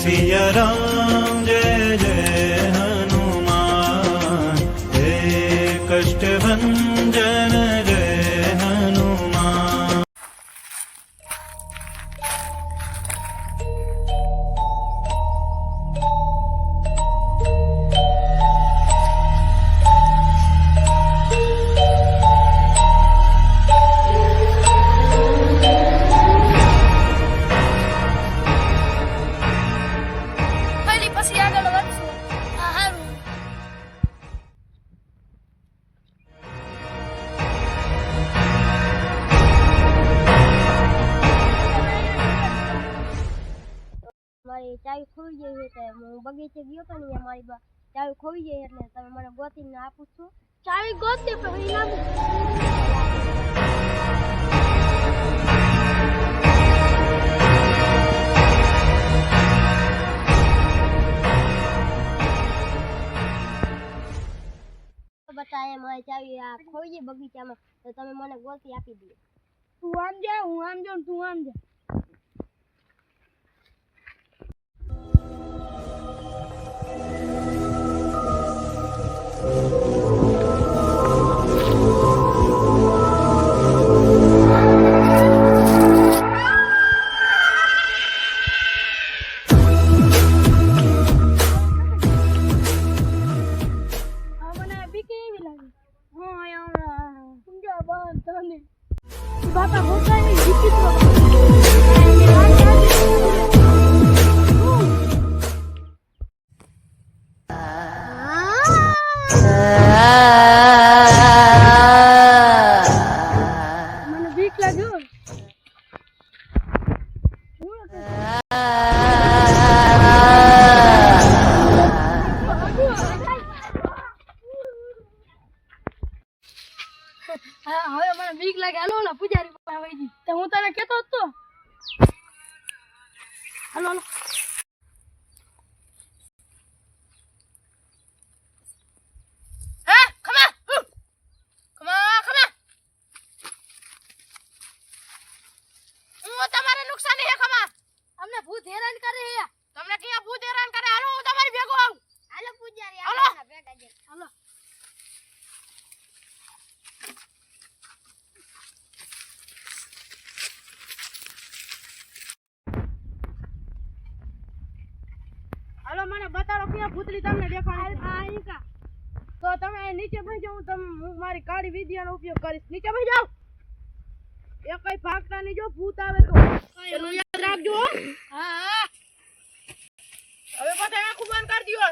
સિય રામ જય જય હનુમાન હે કષ્ટભંજન મારી ચાવી ખોઈ ગઈ છે હું બગીચે ગયો તો ને મારી ચાવી ખોઈ ગઈ એટલે તમે મને ગોતીને આપું છું. ચાવી ગોતી પણ બતાવે મારી ચાવી આ ખોઈ બગીચામાં, તો તમે મને ગોતી આપી દો તું આમ જા, હું આમ જાઉં તું આમ જા. 爸爸，我再也不欺负你了。લાગે હાલો ને પૂજારી પાસે વઈ ગઈ. તો હું તને કેતો હતો હાલો હાલો. તમને ક્યાં ભૂત હેરાન કરે? હાલો હું તમારી ભેગો આવું. હાલો પૂજારી હાલો ભેગા જઈએ હાલો હાલો મને બતાડો ક્યાં પૂતળી તમને દેખાય તો તમે નીચે ભાઈ જાઓ તમે મારી કાળી વિદ્યાનો ઉપયોગ કરીશ. નીચે ભાઈ જાઓ. એ કઈ ભાગતા નહીં જો ભૂત આવે તો. યાદ રાખજો હા. હવે બધા આખું બંધ કરી દો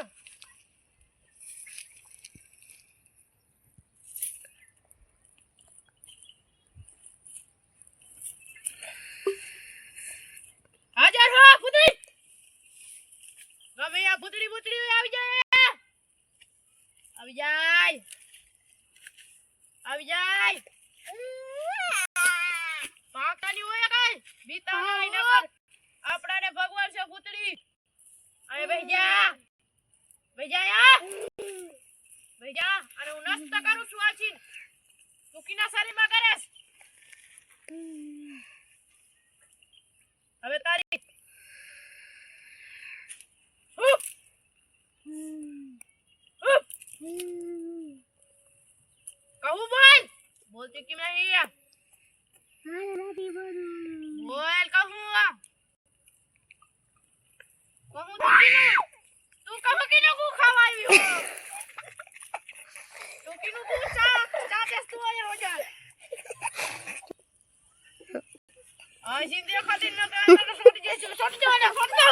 હાજર હો ભૂતરી ગમે આ ભૂતડી ભૂતડી આવી જાય. આવી જાય. આવી જાય. પાકતાની હોય કઈ? બીતા હોય ને આપણાને ભગવાન છે ભૂતડી. અરે ભાઈ જા. ભાઈ જા યા. અને હું નાસ્તો કરું છું, આછી. તું કિના સારી માં હવે તારી ઉહ! ઉહ! કહું બોલ કેમ નહીં બોલ કહું. કહું તો તું કહું કુ ખાવા આવ્યું તું કુ ચા ચા દેસ તું અહીંયા રોજા? આ સિંદે ખાતી ન તો છોડી જઈશું છોડી દો ને છોડી